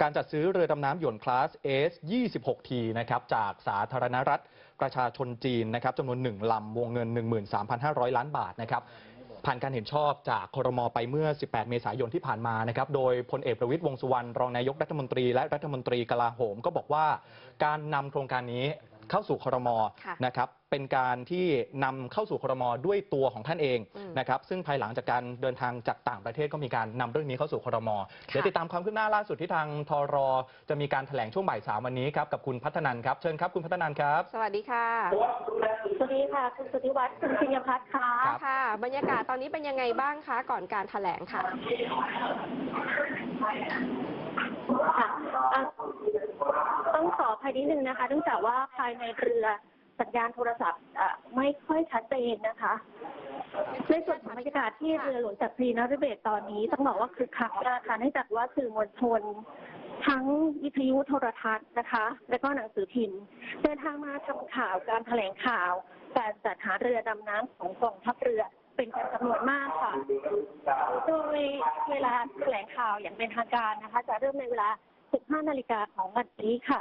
การจัดซื้อเรือดำน้ำหยวนคลาส S 26ทีนะครับจากสาธารณรัฐประชาชนจีนนะครับจำนวน1ลำวงเงิน 13,500 ล้านบาทนะครับผ่านการเห็นชอบจากครมไปเมื่อ 18 เมษายนที่ผ่านมานะครับ โดยพลเอกประวิตยวงสุวรรณรองนายกรัฐมนตรีและรัฐมนตรีกลาโหม ก็บอกว่า การนำโครงการนี้เข้าสู่ครมนะครับ เป็นการที่นำเข้าสู่ครมด้วยตัวของท่านเอง นะครับซึ่งภายหลังจากการเดินทางจากต่างประเทศก็มีการนำเรื่องนี้เข้าสู่ครมเดี๋ยวติดตามความคืบหน้าล่าสุดที่ทางทรจะมีการแถลงช่วงบ่ายสามวันนี้ครับกับคุณพัฒนันครับเชิญครับคุณพัฒนันครับ สวัสดีค่ะ สวัสดีค่ะ คุณสุธิวัฒน์คุณชินยพัฒน์ค่ะ ครับ ค่ะ บรรยากาศตอนนี้เป็นยังไงบ้างคะก่อนการแถลงค่ะ ค่ะอะต้องขออภัยนิดนึงนะคะเนื่องจากว่าภายในเรือสัญญาณโทรศัพท์อะไม่ค่อยชัดเจนนะคะ ในส่วนของบรรยากาศที่เรือหลวงจักรีนฤเบศตอนนี้ต้องบอกว่าคือคักมากค่ะเนื่องจากว่าสื่อมวลชนทั้งวิทยุโทรทัศน์นะคะ และก็หนังสือพิมพ์เดินทางมาทำข่าวการแถลงข่าว การจัดหาเรือดำน้ำของกองทัพเรือเป็นจำนวนมากค่ะ โดยเวลาแถลงข่าวอย่างเป็นทางการนะคะ จะเริ่มในเวลา 15 นาฬิกาของวันนี้ค่ะ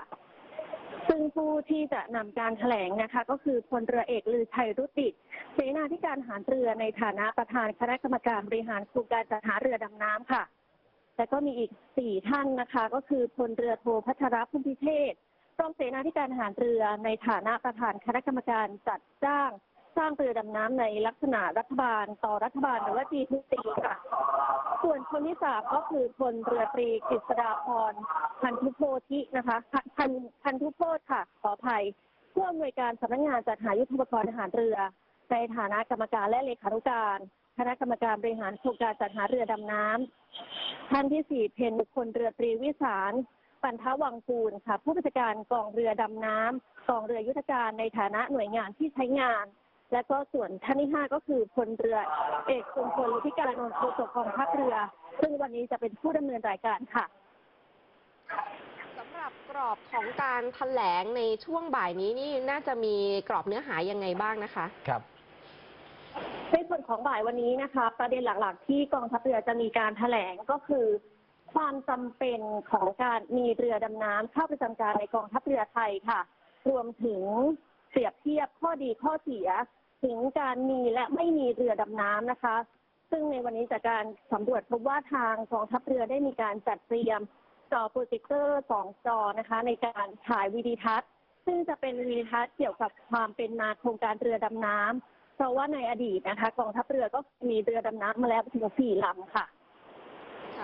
ซึ่งผู้ที่จะนำการแถลงนะคะ ก็คือพลเรือเอกลือชัยรุติเสนาธิการหารเรือในฐานะประธานคณะกรรมการบริหารโครงการจัดหาเรือดำน้ำค่ะ และก็มีอีกสี่ท่านนะคะ ก็คือพลเรือโทพัชรพุทธิเชษรองเสนาธิการทหารเรือในฐานะประธานคณะกรรมการจัดจ้าง สร้างเรือดำน้ำในลักษณะรัฐบาลต่อรัฐบาลหรือว่า G2C ค่ะ ส่วนคนที่สามก็คือพลเรือตรีกฤษดาพรพันธุโพธินะคะพันพันพันธุโพธค่ะ ขออภัยผู้อำนวยการสำนักงานจัดหายุทธปกรณ์ทหารเรือ ในฐานะกรรมการและเลขานุการคณะกรรมการบริหารโครงการจัดหาเรือดำน้ำท่านที่สี่เพนบุคคลเรือตรีวิสารปันทวังกูลค่ะ ผู้บัญชาการกองเรือดำน้ำกองเรือยุทธการในฐานะหน่วยงานที่ใช้งาน และก็ส่วนท่านที่ห้าก็คือพลเรือเอกชุมพลลิธิการนนท์โฆษกกองทัพเรือ ซึ่งวันนี้จะเป็นผู้ดำเนินรายการค่ะสำหรับกรอบของการแถลงในช่วงบ่ายนี้นี่น่าจะมีกรอบเนื้อหายังไงบ้างนะคะ ครับในส่วนของบ่ายวันนี้นะคะ ประเด็นหลักๆ ที่กองทัพเรือจะมีการแถลงก็คือ ความจำเป็นของการมีเรือดำน้ำเข้าประจำการในกองทัพเรือไทยค่ะ รวมถึงเปรียบเทียบข้อดีข้อเสีย ถึงการมีและไม่มีเรือดำน้ำนะคะ ซึ่งในวันนี้จากการสำรวจพบว่าทางกองทัพเรือได้มีการจัดเตรียมจอโปรเจคเตอร์สองจอนะคะ ในการฉายวิดีทัศน์ ซึ่งจะเป็นวิดีทัศน์เกี่ยวกับความเป็นมาโครงการเรือดำน้ำเพราะว่าในอดีตนะคะกองทัพเรือก็มีเรือดำน้ำมาแล้วถึงสี่ลำค่ะ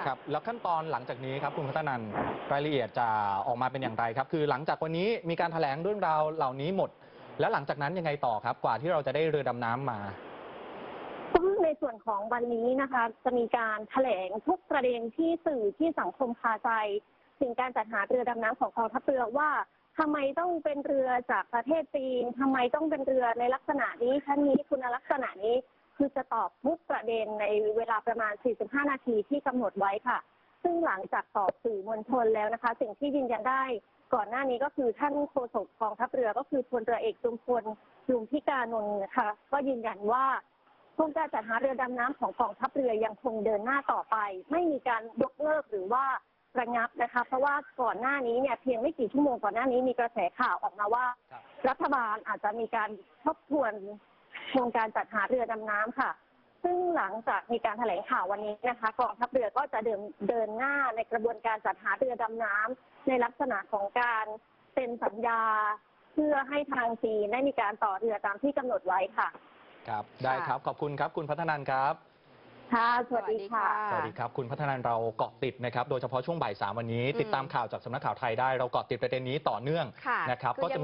ครับแล้วขั้นตอนหลังจากนี้ครับคุณพัฒนันรายละเอียดจะออกมาเป็นอย่างไรครับ คือหลังจากวันนี้มีการแถลงเรื่องราวเหล่านี้หมด แล้วหลังจากนั้นยังไงต่อครับ กว่าที่เราจะได้เรือดำน้ำมาในส่วนของวันนี้นะคะ จะมีการแถลงทุกประเด็นที่สื่อที่สังคมคาใจถึงการจัดหาเรือดำน้ำของกองทัพเรือว่าทำไมต้องเป็นเรือจากประเทศจีนทำไมต้องเป็นเรือในลักษณะนี้ชั้นนี้คุณลักษณะนี้คือจะตอบทุกประเด็นในเวลาประมาณ 45 นาทีที่กำหนดไว้ค่ะ ซึ่งหลังจากตอบสื่อมวลชนแล้วนะคะ สิ่งที่ยืนยันได้ก่อนหน้านี้ก็คือท่านโฆษกกองทัพเรือก็คือพลเรือเอกจุมพลลุมพิการนนท์นะคะก็ยืนยันว่าโครงการจัดหาเรือดำน้ำของกองทัพเรือยังคงเดินหน้าต่อไป ไม่มีการยกเลิกหรือว่าระงับนะคะ เพราะว่าก่อนหน้านี้เนี่ยเพียงไม่กี่ชั่วโมงก่อนหน้านี้มีกระแสข่าวออกมาว่าครับรัฐบาลอาจจะมีการทบทวนโครงการจัดหาเรือดำน้ำค่ะซึ่ง หลังจากมีการแถลงข่าววันนี้นะคะกองทัพเรือก็จะเดินเดินหน้าในกระบวนการจัดหาเรือดำน้ำในลักษณะของการเซ็นสัญญา เพื่อให้ทางจีนได้มีการต่อเรือตามที่กำหนดไว้ค่ะ ครับได้ครับขอบคุณครับคุณพัฒนันครับค่ะสวัสดีค่ะ สวัสดีครับ คุณพัฒนันเราเกาะติดนะครับ โดยเฉพาะช่วงบ่ายสามวันนี้อืมติดตามข่าวจากสำนักข่าวไทยได้ เราเกาะติดประเด็นนี้ต่อเนื่องค่ะนะครับคือก็ยัจะงมีไง